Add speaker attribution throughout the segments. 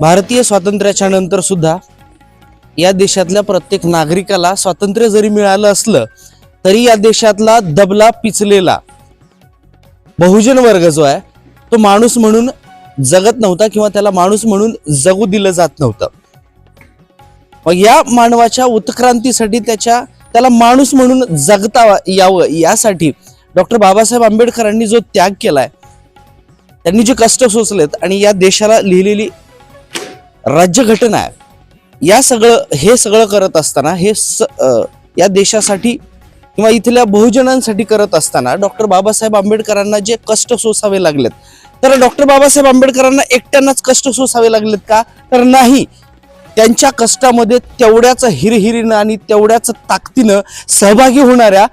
Speaker 1: भारतीय स्वातंत्र्याच्या नंतर सुद्धा या देशातल्या प्रत्येक नागरिकाला स्वातंत्र्य जरी मिळालं असलं तरी या देशातला दबला पिचलेला बहुजन वर्ग जो आहे तो माणूस म्हणून जगत नव्हता किंवा त्याला माणूस म्हणून जगू दिलं जात नव्हतं. मग या मानवाच्या उत्क्रांतीसाठी त्याच्या त्याला माणूस म्हणून जगता यावं यासाठी डॉक्टर बाबासाहेब आंबेडकरांनी जो त्याग केलाय त्यांनी जे कष्ट सोसलेत आणि या देशाला लिहिलेली राज्यघटना आहे या सगळं हे सगळं करत असताना हे स या देशासाठी किंवा इथल्या बहुजनांसाठी करत असताना डॉक्टर बाबासाहेब आंबेडकरांना जे कष्ट सोसावे लागलेत तर डॉक्टर बाबासाहेब आंबेडकरांना एकट्यानाच कष्ट सोसावे लागलेत का? तर नाही. त्यांच्या कष्टामध्ये तेवढ्याच हिरहिरीनं आणि तेवढ्याच ताकदीनं सहभागी होणाऱ्या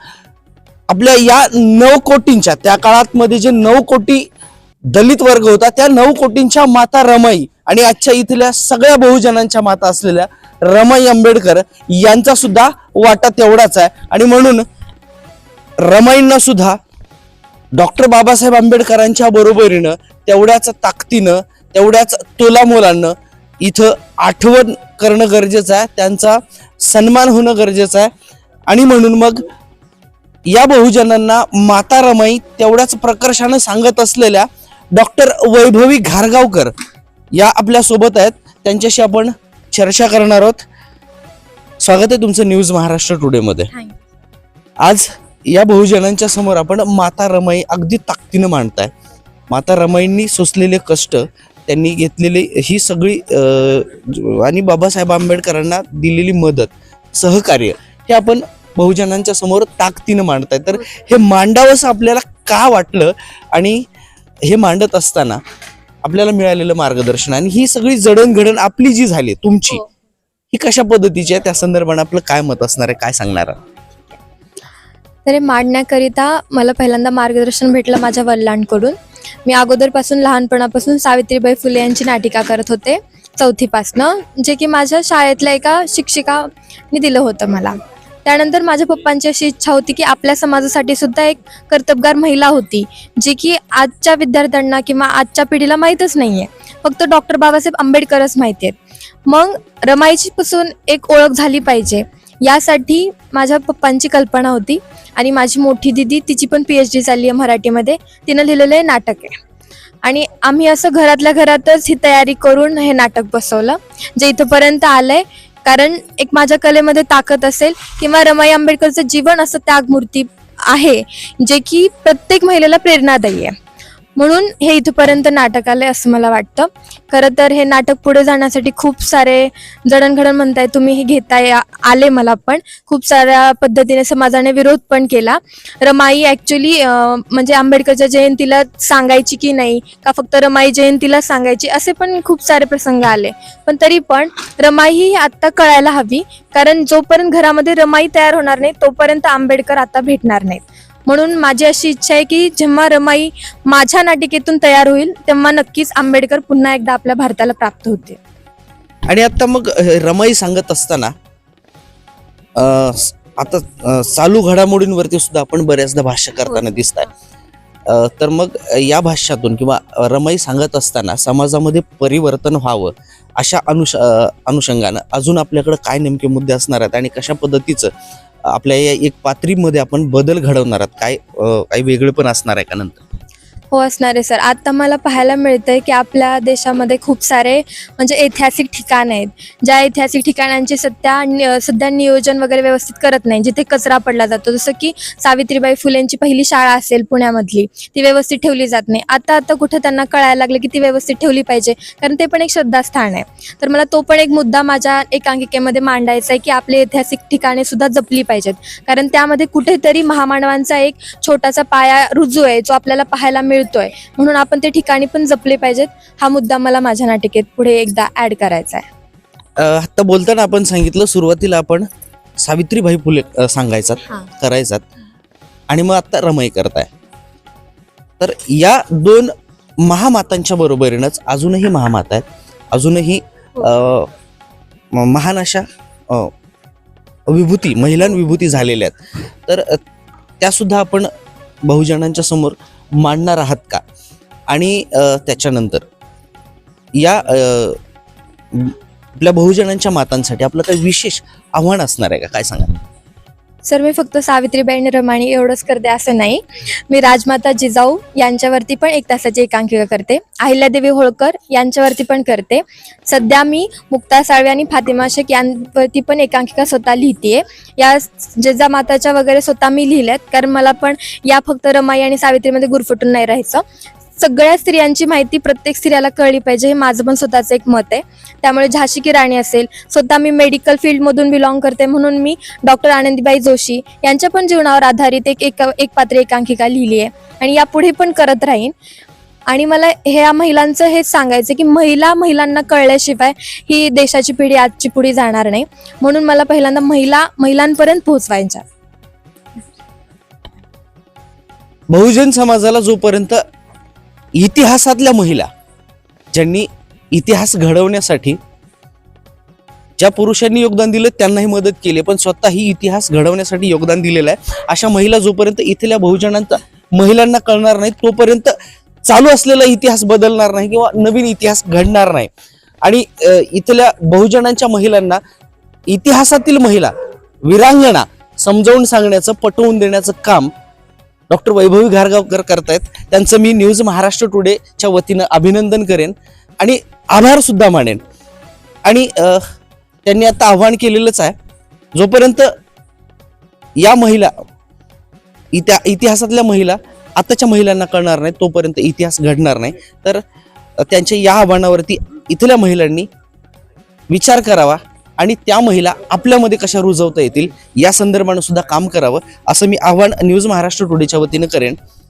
Speaker 1: आपल्या या नऊ कोटींच्या त्या काळात मध्ये जे नऊ कोटी दलित वर्ग होता त्या नऊ कोटींच्या माता रमाई आणि आजच्या इथल्या सगळ्या बहुजनांच्या माता असलेल्या रमाई आंबेडकर यांचा सुद्धा वाटा तेवढाच आहे. आणि म्हणून रमाईंना सुद्धा डॉक्टर बाबासाहेब आंबेडकरांच्या बरोबरीनं तेवढ्याच ताकदीनं तेवढ्याच तोलामोलानं इथं आठवण करणं गरजेचं आहे त्यांचा सन्मान होणं गरजेचं आहे. आणि म्हणून मग या बहुजनांना माता रमाई तेवढ्याच प्रकर्षानं सांगत असलेल्या डॉक्टर वैभवी घारगावकर या आपल्यासोबत आहेत. त्यांच्याशी आपण चर्चा करणार आहोत. स्वागत आहे तुमचं न्यूज महाराष्ट्र टुडेमध्ये आज या बहुजनांच्या समोर आपण माता रमाई अगदी ताकदीनं मांडताय. माता रमाईंनी सोसलेले कष्ट त्यांनी घेतलेली ही सगळी आणि बाबासाहेब आंबेडकरांना दिलेली मदत सहकार्य हे आपण बहुजनांच्या समोर ताकदीनं मांडताय. तर हे मांडावंसं आपल्याला का वाटलं? आणि हे मांडत असताना आपल्याला मिळालेलं मार्गदर्शन आणि ही सगळी जडणघडण आपली जी झाली तुमची
Speaker 2: हो.
Speaker 1: ही कशा पद्धतीची आहे त्या संदर्भाने आपलं काय मत असणार आहे काय सांगणार आहे?
Speaker 2: तर हे मांडण्याकरिता मला पहिल्यांदा मार्गदर्शन भेटलं माझ्या वडिलांकडून मी अगोदरपासून लहानपणापासून सावित्रीबाई फुले यांची नाटिका करत होते चौथीपासनं जे की माझ्या शाळेतल्या एका शिक्षिकाने दिलं होतं मला त्यानंतर माझ्या पप्पांची अशी इच्छा होती की आपल्या समाजासाठी सुद्धा एक कर्तबगार महिला होती जी की आजच्या विद्यार्थ्यांना किंवा आजच्या पिढीला माहीतच नाही आहे फक्त डॉक्टर बाबासाहेब आंबेडकरच माहिती आहेत मग रमाईची पासून एक ओळख झाली पाहिजे. यासाठी माझ्या पप्पांची कल्पना होती आणि माझी मोठी दिदी तिची पण पी एच डी चालली आहे मराठीमध्ये. तिनं लिहिलेलं हे नाटक आहे. आणि आम्ही असं घरातल्या घरातच ही तयारी करून हे नाटक बसवलं जे इथंपर्यंत आलंय. कारण एक माझ्या कलेमध्ये ताकद असेल किंवा रमाई आंबेडकरचं जीवन असं त्यागमूर्ती आहे जे की प्रत्येक महिलेला प्रेरणादायी आहे. म्हणून हे इथपर्यंत नाटक आलंय असं मला वाटतं. खरं तर हे नाटक पुढे जाण्यासाठी खूप सारे जडणघडण म्हणताय तुम्ही हे घेताय आले मला पण. खूप साऱ्या पद्धतीने समाजाने विरोध पण केला. रमाई ॲक्च्युली म्हणजे आंबेडकरच्या जयंतीला सांगायची की नाही का फक्त रमाई जयंतीला सांगायची असे पण खूप सारे प्रसंग आले. पण तरी पण रमाई ही आत्ता कळायला हवी कारण जोपर्यंत घरामध्ये रमाई तयार होणार नाही तोपर्यंत आंबेडकर आता भेटणार नाहीत. म्हणून माझी अशी इच्छा आहे की जेव्हा रमाई माझ्या नाटिकेतून तयार होईल तेव्हा नक्कीच आंबेडकर पुन्हा एकदा आपल्या भारताला प्राप्त होते
Speaker 1: आणि आता मग रमाई सांगत असताना आता चालू घडामोडींवरती सुद्धा आपण बऱ्याचदा भाष्य करताना दिसत आहे तर मग या भाष्यातून किंवा रमाई सांगत असताना समाजामध्ये परिवर्तन व्हावं अशा अनुष अनुषंगानं अजून आपल्याकडे काय नेमके मुद्दे असणार आहेत आणि कशा पद्धतीचं आपल्या या एक पात्रीमध्ये आपण बदल घडवणार आहात. काय काही वेगळं पण असणार आहे का नंतर?
Speaker 2: हो असणार आहे सर आता मला पाहायला मिळतंय की आपल्या देशामध्ये खूप सारे म्हणजे ऐतिहासिक ठिकाण आहेत. ज्या ऐतिहासिक ठिकाणांचे सध्या सध्या नियोजन वगैरे व्यवस्थित करत नाही. जिथे कचरा पडला जातो. जसं की सावित्रीबाई फुलेंची पहिली शाळा असेल पुण्यामधली ती व्यवस्थित ठेवली जात नाही. आता आता कुठं त्यांना कळायला लागलं की ती व्यवस्थित ठेवली पाहिजे कारण ते पण एक श्रद्धास्थान आहे. तर मला तो पण एक मुद्दा माझ्या एकांकिकेमध्ये मांडायचा आहे की आपले ऐतिहासिक ठिकाणे सुद्धा जपली पाहिजेत. कारण त्यामध्ये कुठेतरी महामानवांचा एक छोटासा पाया रुजू आहे जो आपल्याला पाहायला मिळतोय म्हणून आपण ते ठिकाणी पण जपले पाहिजेत. हा मुद्दा मला माझ्या नाटिकेत पुढे एकदा ऍड करायचा आहे.
Speaker 1: आता बोलताना आपण सांगितलं सुरुवातीला आपण सावित्रीबाई फुले अ, सांगायचा
Speaker 2: हां.
Speaker 1: करायचात. आणि मग आता रमाई करताय. तर या दोन महामातांच्या बरोबरीनंच अजूनही महामाता आहेत. अजूनही अ, म- महान अशा अ, विभूती महिलां विभूती झालेल्या आहेत. तर अ, त्या सुद्धा आपण बहुजनांच्या समोर मांडणार आहात का? आणि त्याच्यानंतर या आपल्या बहुजनांच्या मातांसाठी आपलं काही विशेष आव्हान असणार आहे का? काय सांगा
Speaker 2: सर मी फक्त सावित्रीबाई रमाणी एवढंच करते असं नाही. मी राजमाता जिजाऊ यांच्यावरती पण एक तासाची एकांकिका करते. अहिल्यादेवी होळकर यांच्यावरती पण करते. सध्या मी मुक्ता साळवे आणि फातिमा शेख यांवरती पण एकांकिका स्वतः लिहिते या जिजामाताच्या वगैरे स्वतः मी लिहिल्यात कारण मला पण या फक्त रमाई आणि सावित्रीमध्ये गुरफटून नाही राहायचं. सगळ्या स्त्रियांची माहिती प्रत्येक स्त्रियाला कळली पाहिजे हे माझं पण स्वतःचं एक मत आहे. त्यामुळे झाशी की राणी असेल स्वतः मी मेडिकल फील्डमधून बिलॉंग करते म्हणून मी डॉक्टर आनंदीबाई जोशी यांच्या पण जीवनावर आधारित एक एक एक पात्र एकांकिका लिहिली आहे. आणि यापुढे पण करत राहीन. आणि मला ह्या महिलांचं हेच सांगायचं की महिला महिलांना कळल्याशिवाय ही देशाची पिढी आजची पुढे जाणार नाही. म्हणून मला पहिल्यांदा महिला महिलांपर्यंत पोहोचवायच्या
Speaker 1: बहुजन समाजाला जोपर्यंत इतिहासातल्या महिला ज्यांनी इतिहास घडवण्यासाठी ज्या पुरुषांनी योगदान दिलं त्यांनाही मदत केली पण स्वतःही इतिहास घडवण्यासाठी योगदान दिलेलं आहे. अशा महिला जोपर्यंत इथल्या बहुजनांचा महिलांना कळणार नाही तोपर्यंत चालू असलेला इतिहास बदलणार नाही किंवा नवीन इतिहास घडणार नाही. आणि इथल्या बहुजनांच्या महिलांना इतिहासातील महिला विरांगणा समजावून सांगण्याचं पटवून देण्याचं काम डॉक्टर वैभवी घारगावकर करतायत. त्यांचं मी न्यूज महाराष्ट्र टुडेच्या वतीनं अभिनंदन करेन आणि आभारसुद्धा मानेन. आणि त्यांनी आता आव्हान केलेलंच आहे. जोपर्यंत या महिला इतिहा इतिहासातल्या महिला आताच्या महिलांना कळणार नाही तोपर्यंत इतिहास घडणार नाही. तर त्यांच्या या आव्हानावरती इथल्या महिलांनी विचार करावा. आणि त्या महिला आपल्यामध्ये कशा रुजवता येतील? या संदर्भानं सुद्धा काम करावं असं मी आव्हान न्यूज महाराष्ट्र टुडेच्या वतीनं करेन.